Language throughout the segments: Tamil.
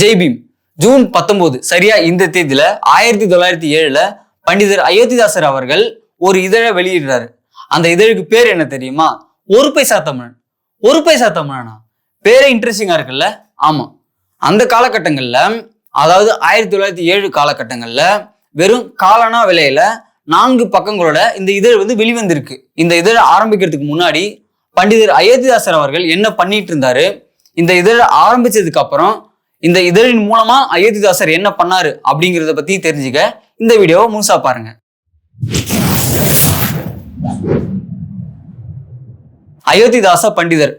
ஜெய்பீம் ஜூன் பத்தொன்பது சரியா? இந்த தேதியில ஆயிரத்தி தொள்ளாயிரத்தி ஏழுல பண்டிதர் அயோத்திதாசர் அவர்கள் ஒரு இதழை வெளியிடுறாரு. அந்த இதழுக்கு பேர் என்ன தெரியுமா? ஒரு பைசா தமிழன். ஒரு பைசா தமிழனா? பேரே இன்ட்ரெஸ்டிங்கா இருக்குல்ல? ஆமா. அந்த காலகட்டங்கள்ல அதாவது ஆயிரத்தி தொள்ளாயிரத்தி ஏழு காலகட்டங்கள்ல வெறும் காலனா விலையில நான்கு பக்கங்களோட இந்த இதழ் வந்து வெளிவந்திருக்கு. இந்த இதழை ஆரம்பிக்கிறதுக்கு முன்னாடி பண்டிதர் அயோத்திதாசர் அவர்கள் என்ன பண்ணிட்டு இருந்தாரு? இந்த இதழை ஆரம்பிச்சதுக்கு அப்புறம் இந்த இதழின் மூலமா அயோத்திதாசர் என்ன பண்ணாரு அப்படிங்கிறத பத்தி தெரிஞ்சுக்க இந்த வீடியோவை முழுசா பாருங்க. அயோத்திதாச பண்டிதர்.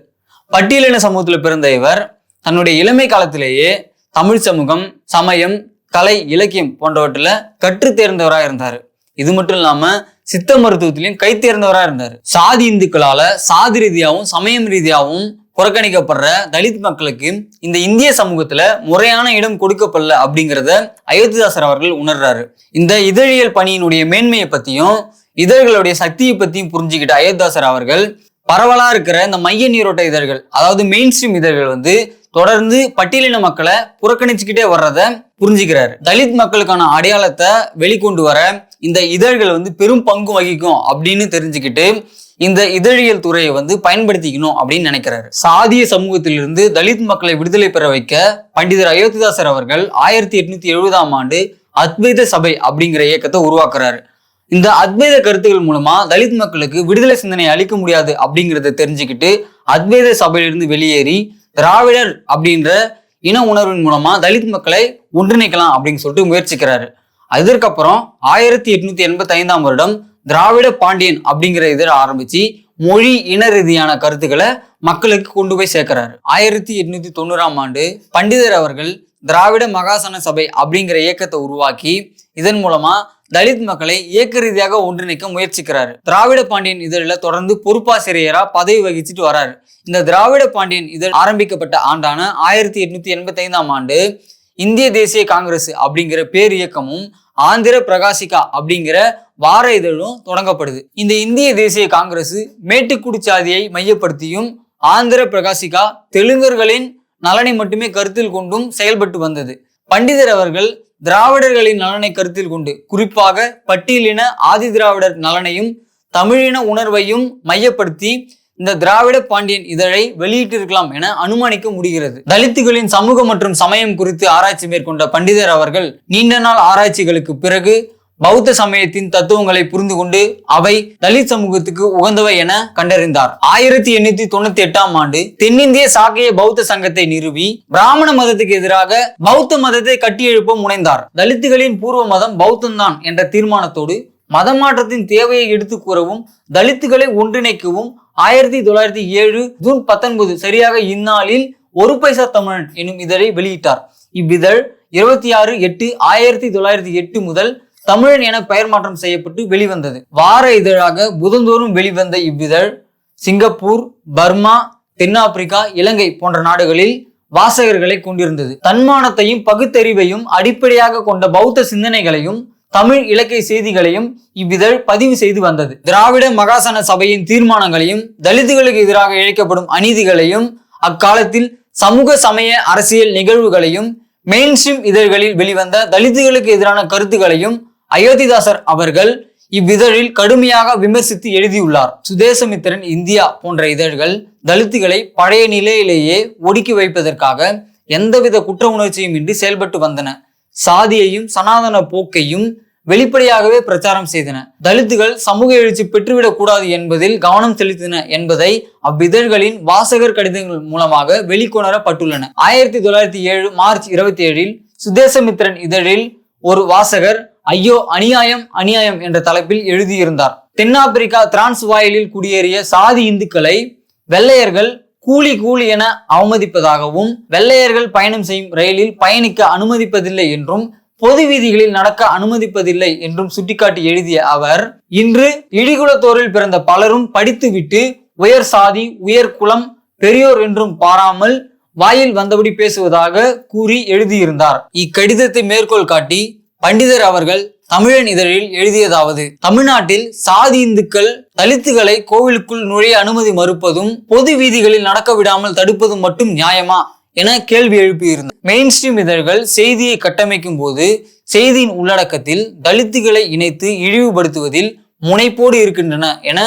பட்டியலின சமூகத்தில் பிறந்த இவர் தன்னுடைய இளமை காலத்திலேயே தமிழ் சமூகம் சமயம் கலை இலக்கியம் போன்றவற்றில் கற்று தேர்ந்தவராக இருந்தார். இது மட்டும் இல்லாம சித்த மருத்துவத்திலையும் கை தேர்ந்தவராக இருந்தார். சாதி இந்துக்களால சாதி ரீதியாகவும் சமயம் ரீதியாகவும் புறக்கணிக்கப்படுற தலித் மக்களுக்கு இந்த இந்திய சமூகத்துல முறையான இடம் கொடுக்கப்படல அப்படிங்கிறத அயோத்திதாசர் அவர்கள் உணர்றாரு. இந்த இதழியல் பணியினுடைய மேன்மையை பத்தியும் இதழ்களுடைய சக்தியை பத்தியும் புரிஞ்சுக்கிட்ட அயோத்திதாசர் அவர்கள் பரவலா இருக்கிற இந்த மைய நீரோட்ட இதழ்கள் அதாவது மெயின் ஸ்ட்ரீம் இதழ்கள் வந்து தொடர்ந்து பட்டியலின மக்களை புறக்கணிச்சுக்கிட்டே வர்றத புரிஞ்சுக்கிறாரு. தலித் மக்களுக்கான அடையாளத்தை வெளிக்கொண்டு வர இந்த இதழ்கள் வந்து பெரும் பங்கு வகிக்கும் அப்படின்னு தெரிஞ்சுக்கிட்டு இந்த இதழியல் துறையை வந்து பயன்படுத்திக்கணும் அப்படின்னு நினைக்கிறாரு. சாதிய சமூகத்திலிருந்து தலித் மக்களை விடுதலை பெற வைக்க பண்டிதர் அயோத்திதாசர் அவர்கள் ஆயிரத்தி எட்நூத்தி எழுபதாம் ஆண்டு அத்வைத சபை அப்படிங்கிற இயக்கத்தை உருவாக்குறாரு. இந்த அத்வைத கருத்துக்கள் மூலமா தலித் மக்களுக்கு விடுதலை சிந்தனை அளிக்க முடியாது அப்படிங்கிறத தெரிஞ்சுக்கிட்டு அத்வைத சபையிலிருந்து வெளியேறி திராவிடர் அப்படின்ற இன உணர்வின் மூலமா தலித் மக்களை ஒன்றிணைக்கலாம் அப்படின்னு சொல்லிட்டு முயற்சிக்கிறாரு. அதற்கப்புறம் ஆயிரத்தி எட்நூத்தி எண்பத்தி ஐந்தாம் வருடம் திராவிட பாண்டியன் அப்படிங்கிற இதில் ஆரம்பிச்சு மொழி இன ரீதியான கருத்துக்களை மக்களுக்கு கொண்டு போய் சேர்க்கிறாரு. ஆயிரத்தி எட்நூத்தி தொண்ணூறாம் ஆண்டு பண்டிதர் அவர்கள் திராவிட மகாசன சபை அப்படிங்கிற இயக்கத்தை உருவாக்கி இதன் மூலமா தலித் மக்களை இயக்க ரீதியாக ஒன்றிணைக்க முயற்சிக்கிறாரு. திராவிட பாண்டியன் இதழில் தொடர்ந்து பொறுப்பாசிரியரா பதவி வகிச்சுட்டு வராரு. இந்த திராவிட பாண்டியன் இதழ் ஆரம்பிக்கப்பட்ட ஆண்டான ஆயிரத்தி எட்நூத்தி எண்பத்தி ஐந்தாம் ஆண்டு இந்திய தேசிய காங்கிரஸ் அப்படிங்கிற பேர் இயக்கமும் ஆந்திர பிரகாசிகா அப்படிங்கிற வார இதழும் தொடங்கப்படுது. இந்த இந்திய தேசிய காங்கிரஸ் மேட்டுக்குடி சாதியை மையப்படுத்தியும் ஆந்திர பிரகாசிகா தெலுங்கர்களின் நலனை மட்டுமே கருத்தில் கொண்டும் செயல்பட்டு வந்தது. பண்டிதர் அவர்கள் திராவிடர்களின் நலனை கருத்தில் கொண்டு குறிப்பாக பட்டியலின ஆதி திராவிடர் நலனையும் தமிழின உணர்வையும் மையப்படுத்தி இந்த திராவிட பாண்டியன் இதழை வெளியிட்டிருக்கலாம் என அனுமானிக்க முடிகிறது. தலித்துகளின் சமூக மற்றும் சமயம் குறித்து ஆராய்ச்சி மேற்கொண்ட பண்டிதர் அவர்கள் நீண்ட நாள் ஆராய்ச்சிகளுக்கு பிறகு பௌத்த சமயத்தின் தத்துவங்களை புரிந்து கொண்டு அவை தலித் சமூகத்துக்கு உகந்தவை என கண்டறிந்தார். ஆயிரத்தி எண்ணூத்தி தொண்ணூத்தி எட்டாம் ஆண்டு தென்னிந்திய சாக்கிய பௌத்த சங்கத்தை நிறுவி பிராமண மதத்துக்கு எதிராக பௌத்த மதத்தை கட்டியெழுப்ப முனைந்தார். தலித்துகளின் பூர்வ மதம் பௌத்தம்தான் என்ற தீர்மானத்தோடு மதமாற்றத்தின் தேவையை எடுத்து கூறவும் தலித்துகளை ஒன்றிணைக்கவும் ஆயிரத்தி தொள்ளாயிரத்தி ஏழு ஜூன் பத்தொன்பது சரியாக இந்நாளில் ஒரு பைசா தமிழன் எனும் இதழை வெளியிட்டார். இவ்விதழ் இருபத்தி ஆறு எட்டு ஆயிரத்தி தொள்ளாயிரத்தி எட்டு முதல் தமிழன் என பெயர் மாற்றம் செய்யப்பட்டு வெளிவந்தது. வார இதழாக புதந்தோறும் வெளிவந்த இவ்விதழ் சிங்கப்பூர் பர்மா தென்னாப்பிரிக்கா இலங்கை போன்ற நாடுகளில் வாசகர்களை கொண்டிருந்தது. தன்மானத்தையும் பகுத்தறிவையும் அடிப்படையாக கொண்ட பௌத்த சிந்தனைகளையும் தமிழ் இலக்கிய செய்திகளையும் இவ்விதழ் பதிவு செய்து வந்தது. திராவிட மகாசன சபையின் தீர்மானங்களையும் தலித்துகளுக்கு எதிராக இழைக்கப்படும் அநீதிகளையும் அக்காலத்தில் சமூக சமய அரசியல் நிகழ்வுகளையும் மெயின்ஸ்ட்ரீம் இதழ்களில் வெளிவந்த தலித்துகளுக்கு எதிரான கருத்துகளையும் அயோத்திதாசர் அவர்கள் இவ்விதழில் கடுமையாக விமர்சித்து எழுதியுள்ளார். சுதேசமித்திரன் இந்தியா போன்ற இதழ்கள் தலித்துகளை பழைய நிலையிலேயே ஒடுக்கி வைப்பதற்காக எந்தவித குற்ற உணர்ச்சியும் இன்றி செயல்பட்டு வந்தன. சாதியையும் சனாதன போக்கையும் வெளிப்படையாகவே பிரச்சாரம் செய்தன. தலித்துகள் சமூக எழுச்சி பெற்றுவிடக் கூடாது என்பதில் கவனம் செலுத்தின என்பதை அவ்விதழ்களின் வாசகர் கடிதங்கள் மூலமாக வெளிக்கொணரப்பட்டுள்ளன. ஆயிரத்தி தொள்ளாயிரத்தி ஏழு மார்ச் இருபத்தி ஏழில் சுதேசமித்திரன் இதழில் ஒரு வாசகர் ஐயோ அநியாயம் அநியாயம் என்ற தலைப்பில் எழுதியிருந்தார். தென்னாப்பிரிக்கா டிரான்ஸ்வாயிலில் குடியேறிய சாதி இந்துக்களை வெள்ளையர்கள் கூலி கூலி என அவமதிப்பதாகவும் வெள்ளையர்கள் பயணம் செய்யும் ரயிலில் பயணிக்க அனுமதிப்பதில்லை என்றும் பொது வீதிகளில் நடக்க அனுமதிப்பதில்லை என்றும் சுட்டிக்காட்டி எழுதிய அவர் இன்று இடிகுலத்தோரில் பிறந்த பலரும் படித்துவிட்டு உயர் சாதி உயர் குலம் பெரியோர் என்றும் பாராமல் வாயில் வந்தபடி பேசுவதாக கூறி எழுதியிருந்தார். இக்கடிதத்தை மேற்கோள் காட்டி பண்டிதர் அவர்கள் தமிழன் இதழில் எழுதியதாவது தமிழ்நாட்டில் சாதி இந்துக்கள் தலித்துகளை கோவிலுக்குள் நுழைய அனுமதி மறுப்பதும் பொது வீதிகளில் நடக்க விடாமல் தடுப்பதும் மட்டும் நியாயமா? என கேள்வி எழுப்பியிருந்தார். மெயின் ஸ்ட்ரீம் இதழ்கள் செய்தியை கட்டமைக்கும் போது செய்தியின் உள்ளடக்கத்தில் தலித்துகளை இணைத்து இழிவுபடுத்துவதில் முனைப்போடு இருக்கின்றன என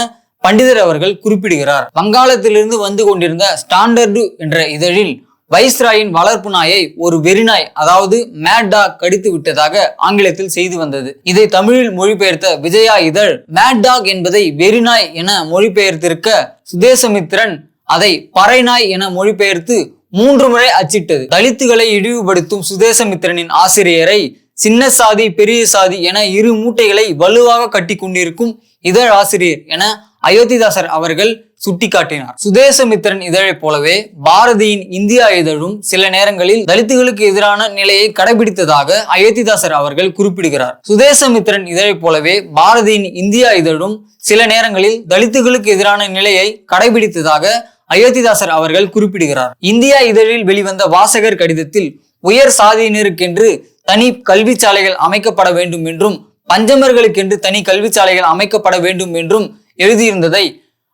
பண்டிதர் அவர்கள் குறிப்பிடுகிறார். வங்காளத்திலிருந்து வந்து கொண்டிருந்த ஸ்டாண்டர்டு என்ற இதழில் வைஸ்ராயின் வளர்ப்பு நாயை ஒரு வெறிநாய் அதாவது மேட் கடித்து விட்டதாக ஆங்கிலத்தில் செய்து வந்தது. இதை தமிழில் மொழிபெயர்த்த விஜயா இதழ் மேட்டாக் என்பதை வெறிநாய் என மொழிபெயர்த்திருக்க சுதேசமித்திரன் அதை பறைநாய் என மொழிபெயர்த்து மூன்று முறை அச்சிட்டது. தலித்துகளை இழிவுபடுத்தும் சுதேசமித்திரனின் ஆசிரியரை சின்ன சாதி பெரிய சாதி என இரு மூட்டைகளை வலுவாக கட்டி கொண்டிருக்கும் இதழ் ஆசிரியர் என அயோத்திதாசர் அவர்கள் சுட்டிக்காட்டினார். சுதேசமித்திரன் இதழைப் போலவே பாரதியின் இந்தியா இதழும் சில நேரங்களில் தலித்துகளுக்கு எதிரான நிலையை கடைபிடித்ததாக அயோத்திதாசர் அவர்கள் குறிப்பிடுகிறார். சுதேசமித்திரன் இதழைப் போலவே பாரதியின் இந்தியா இதழும் சில நேரங்களில் தலித்துகளுக்கு எதிரான நிலையை கடைபிடித்ததாக அயோத்திதாசர் அவர்கள் குறிப்பிடுகிறார். இந்தியா இதழில் வெளிவந்த வாசகர் கடிதத்தில் உயர் சாதியினருக்கென்று தனி கல்விச்சாலைகள் அமைக்கப்பட வேண்டும் என்றும் பஞ்சமர்களுக்கென்று தனி கல்விச்சாலைகள் அமைக்கப்பட வேண்டும் என்றும் எழுதியிருந்ததை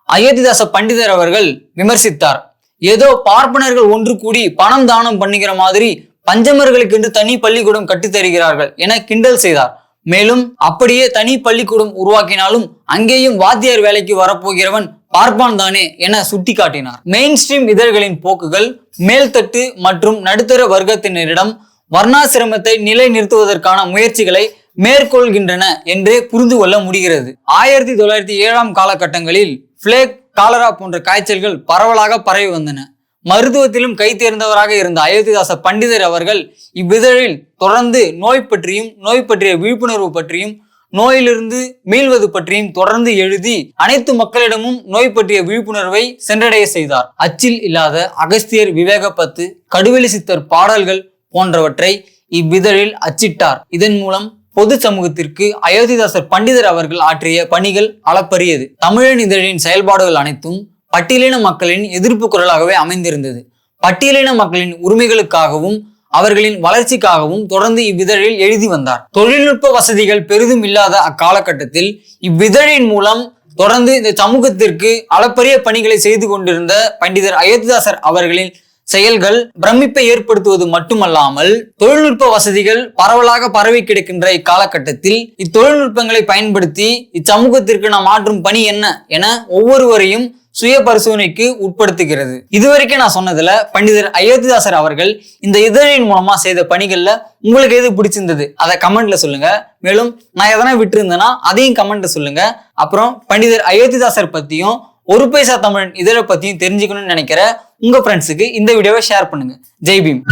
அயோத்திதாச பண்டிதர் அவர்கள் விமர்சித்தார். ஏதோ பார்ப்பனர்கள் ஒன்று கூடி பணம் தானம் பண்ணுகிற மாதிரி பஞ்சமர்களுக்கென்று தனி பள்ளிக்கூடம் கட்டித் தருகிறார்கள் என கிண்டல் செய்தார். மேலும் அப்படியே தனி பள்ளிக்கூடம் உருவாக்கினாலும் அங்கேயும் வாத்தியார் வேலைக்கு வரப்போகிறவன் பார்ப்பான் தானே என சுட்டிக்காட்டினார். மெயின் ஸ்ட்ரீம் இதழ்களின் போக்குகள் மேல்தட்டு மற்றும் நடுத்தர வர்க்கத்தினரிடம் வர்ணாசிரமத்தை நிலைநிறுத்துவதற்கான முயற்சிகளை மேற்கொள்கின்றன என்றே புரிந்து கொள்ள முடிகிறது. ஆயிரத்தி தொள்ளாயிரத்தி ஏழாம் காலகட்டங்களில் பிளேக் காலரா போன்ற காய்ச்சல்கள் பரவலாக பரவி வந்தன. மருத்துவத்திலும் கை தேர்ந்தவராக இருந்த அயோத்திதாச பண்டிதர் அவர்கள் இவ்விதழில் தொடர்ந்து நோய் பற்றியும் நோய் பற்றிய விழிப்புணர்வு பற்றியும் நோயிலிருந்து மீள்வது பற்றியும் தொடர்ந்து எழுதி அனைத்து மக்களிடமும் நோய் பற்றிய விழிப்புணர்வை சென்றடைய செய்தார். அச்சில் இல்லாத அகஸ்தியர் விவேகப்பத்து கடுவெளி சித்தர் பாடல்கள் போன்றவற்றை இவ்விதழில் அச்சிட்டார். இதன் மூலம் பொது சமூகத்திற்கு அயோத்திதாசர் பண்டிதர் அவர்கள் ஆற்றிய பணிகள் அளப்பரியது. தமிழன் இதழின் செயல்பாடுகள் அனைத்தும் பட்டியலின மக்களின் எதிர்ப்பு குரலாகவே அமைந்திருந்தது. பட்டியலின மக்களின் உரிமைகளுக்காகவும் அவர்களின் வளர்ச்சிக்காகவும் தொடர்ந்து இவ்விதழில் எழுதி வந்தார். தொழில்நுட்ப வசதிகள் பெரிதும் இல்லாத அக்காலகட்டத்தில் இவ்விதழின் மூலம் தொடர்ந்து இந்த சமூகத்திற்கு அளப்பரிய பணிகளை செய்து கொண்டிருந்த பண்டிதர் அயோத்திதாசர் அவர்களின் செயல்கள் பிரமிப்பை ஏற்படுத்துவது மட்டுமல்லாமல் தொழில்நுட்ப வசதிகள் பரவலாக பரவி கிடக்கின்ற இக்காலகட்டத்தில் இத்தொழில்நுட்பங்களை பயன்படுத்தி இச்சமூகத்திற்கு நாம் ஆற்றும் பணி என்ன என ஒவ்வொருவரையும் சுய பரிசோதனைக்கு உட்படுத்துகிறது. இதுவரைக்கும் நான் சொன்னதுல பண்டிதர் அயோத்திதாசர் அவர்கள் இந்த இதழின் மூலமா செய்த பணிகள்ல உங்களுக்கு எது பிடிச்சிருந்தது? அதை கமெண்ட்ல சொல்லுங்க. மேலும் நான் எதனா விட்டுருந்தேன்னா அதையும் கமெண்ட்ல சொல்லுங்க. அப்புறம் பண்டிதர் அயோத்திதாசர் பத்தியும் ஒரு பைசா தமிழன் இதழை பத்தியும் தெரிஞ்சுக்கணும்னு நினைக்கிற உங்க ஃப்ரெண்ட்ஸுக்கு இந்த வீடியோவை ஷேர் பண்ணுங்க. ஜெய் பீம்.